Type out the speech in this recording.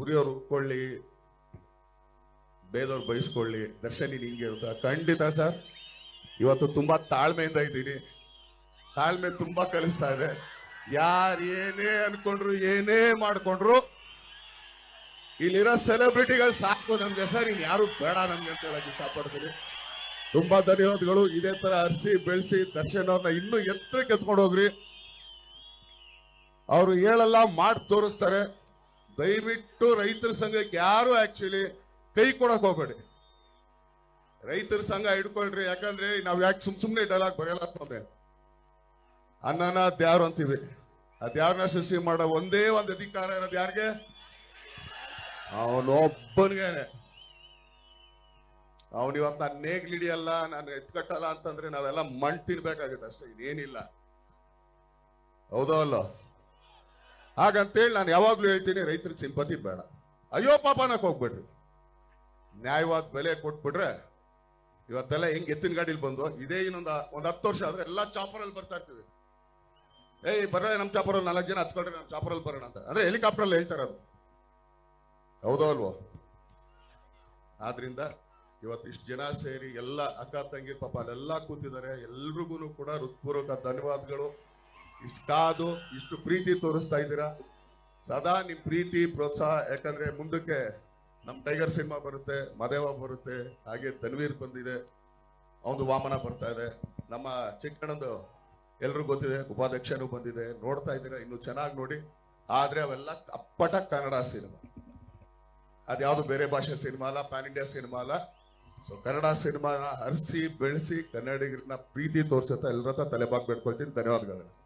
ಉರಿಯೋರು ಉಟ್ಕೊಳ್ಳಿ ಬೇದವ್ರು ಬಯಸ್ಕೊಳ್ಳಿ, ದರ್ಶನಿ ನಿಂಗೆ ಅಂತ. ಖಂಡಿತ ಸರ್. ಇವತ್ತು ತುಂಬಾ ತಾಳ್ಮೆಯಿಂದ ಇದ್ದೀನಿ. ತಾಳ್ಮೆ ತುಂಬಾ ಕಲಿಸ್ತಾ ಇದೆ. ಯಾರು ಏನೇ ಅನ್ಕೊಂಡ್ರು, ಏನೇ ಮಾಡ್ಕೊಂಡ್ರು, ಇಲ್ಲಿರೋ ಸೆಲೆಬ್ರಿಟಿಗಳು ಸಾಕು ನಮ್ಗೆ ಸರ್. ಇನ್ ಯಾರು ಬೇಡ ನಮ್ಗೆ ಅಂತ ಹೇಳಕ್ ಇಷ್ಟಪಡ್ತೀನಿ. ತುಂಬಾ ಧನ್ಯವಾದಗಳು. ಇದೇ ತರ ಹರಿಸಿ ಬೆಳೆಸಿ ದರ್ಶನ್ ಅವ್ರನ್ನ ಇನ್ನೂ ಎತ್ತರಕ್ಕೆ ಎತ್ಕೊಂಡು ಹೋಗ್ರಿ. ಅವರು ಹೇಳಲ್ಲ, ಮಾಡಿ ತೋರಿಸ್ತಾರೆ. ದಯವಿಟ್ಟು ರೈತರ ಸಂಘಕ್ಕೆ ಯಾರು ಆಕ್ಚುಲಿ ಕೈ ಕೊಡಕ್ ಹೋಗ್ಬೇಡಿ. ರೈತರ ಸಂಘ ಹಿಡ್ಕೊಳ್ರಿ, ಯಾಕಂದ್ರೆ ನಾವ್ ಯಾಕೆ ಸುಮ್ ಸುಮ್ನೆ ಡೈಲಾಗ್ ಬರೆಯಲ್ಲ ಅಂತಂದ್ರೆ ಅನ್ನನ ದ್ಯಾರು ಅಂತೀವಿ. ಅದ್ಯಾರನ್ನ ಸೃಷ್ಟಿ ಮಾಡೋ ಒಂದೇ ಒಂದು ಅಧಿಕಾರ ಇರೋದು ಯಾರಿಗೆ? ಅವನೊಬ್ಬನಿಗೇನೆ ಅವನು ಇವತ್ತು ನಾನು ನೇಗ್ಲಿಡಿಯಲ್ಲ, ನಾನು ಎತ್ಕಟ್ಟಲ್ಲ ಅಂತಂದ್ರೆ ನಾವೆಲ್ಲ ಮಣ್ ತಿನ್ಬೇಕಾಗುತ್ತೆ ಅಷ್ಟೇ ಇನ್ನೇನಿಲ್ಲ ಹೌದೋ ಅಲ್ಲೋ? ಹಾಗಂತೇಳಿ ನಾನು ಯಾವಾಗ್ಲೂ ಹೇಳ್ತೀನಿ ರೈತರಿಗೆ ಸಿಂಪತಿ ಬೇಡ. ಅಯ್ಯೋ ಪಾಪ ಹೋಗ್ಬಿಡ್ರಿ. ನ್ಯಾಯವಾದ ಬೆಲೆ ಕೊಟ್ಬಿಟ್ರೆ ಇವತ್ತೆಲ್ಲ ಹೆಂಗ್ ಎತ್ತಿನ ಗಾಡಿಲಿ ಬಂದು ಇದೇ ಇನ್ನೊಂದು ಒಂದ್ ಹತ್ತು ವರ್ಷ ಆದ್ರೆ ಎಲ್ಲ ಚಾಪರಲ್ಲಿ ಬರ್ತಾ ಇರ್ತೀವಿ. ಏಯ್, ಬರ್ರ, ನಮ್ ಚಾಪರಲ್ಲಿ ನಾಲ್ಕು ಜನ ಹತ್ಕೊಳ್ರಿ ನಮ್ ಚಾಪರಲ್ಲಿ ಬರೋಣ ಅಂತ. ಅಂದ್ರೆ ಹೆಲಿಕಾಪ್ಟರ್ ಹೇಳ್ತಾರೆ ಅದು. ಹೌದೋ ಅಲ್ವೋ? ಆದ್ರಿಂದ ಇವತ್ತು ಇಷ್ಟು ಜನ ಸೇರಿ ಎಲ್ಲ ಅಕ್ಕ ತಂಗಿ ಪಾಪ ಅಲ್ಲೆಲ್ಲ ಕೂತಿದ್ದಾರೆ. ಎಲ್ರಿಗೂ ಕೂಡ ಹೃತ್ಪೂರ್ವಕ ಧನ್ಯವಾದಗಳು. ಇಷ್ಟು ಕಾದು, ಇಷ್ಟು ಪ್ರೀತಿ ತೋರಿಸ್ತಾ ಇದ್ದೀರಾ? ಸದಾ ನಿಮ್ಮ ಪ್ರೀತಿ, ಪ್ರೋತ್ಸಾಹ, ಯಾಕಂದ್ರೆ ಮುಂದಕ್ಕೆ ನಮ್ಮ ಟೈಗರ್ ಸಿನಿಮಾ ಬರುತ್ತೆ, ಮದೇವ ಬರುತ್ತೆ, ಹಾಗೆ ತನ್ವೀರ್ ಬಂದಿದೆ ಅವನು ವಾಮನ ಬರ್ತಾ ಇದೆ. ನಮ್ಮ ಚಿಕ್ಕಣ್ಣದು ಎಲ್ರಿಗೂ ಗೊತ್ತಿದೆ, ಉಪಾಧ್ಯಕ್ಷನೂ ಬಂದಿದೆ. ನೋಡ್ತಾ ಇದ್ದೀರಾ, ಇನ್ನು ಚೆನ್ನಾಗಿ ನೋಡಿ. ಆದ್ರೆ ಅವೆಲ್ಲ ಅಪ್ಪಟ ಕನ್ನಡ ಸಿನಿಮಾ. ಅದ್ಯಾವುದು ಬೇರೆ ಭಾಷೆ ಸಿನಿಮಾ ಅಲ್ಲ, ಪ್ಯಾನ್ ಇಂಡಿಯಾ ಸಿನಿಮಾ ಅಲ್ಲ. ಸೊ ಕನ್ನಡ ಸಿನಿಮಾನ ಹರಿಸಿ ಬೆಳೆಸಿ, ಕನ್ನಡಿಗರನ್ನ ಪ್ರೀತಿ ತೋರಿಸುತ್ತಾ ಎಲ್ಲರ ತಲೆಬಾಗಿ ತಲೆಬಾಗ್ ಬೇಡ್ಕೊಳ್ತೀನಿ. ಧನ್ಯವಾದಗಳು.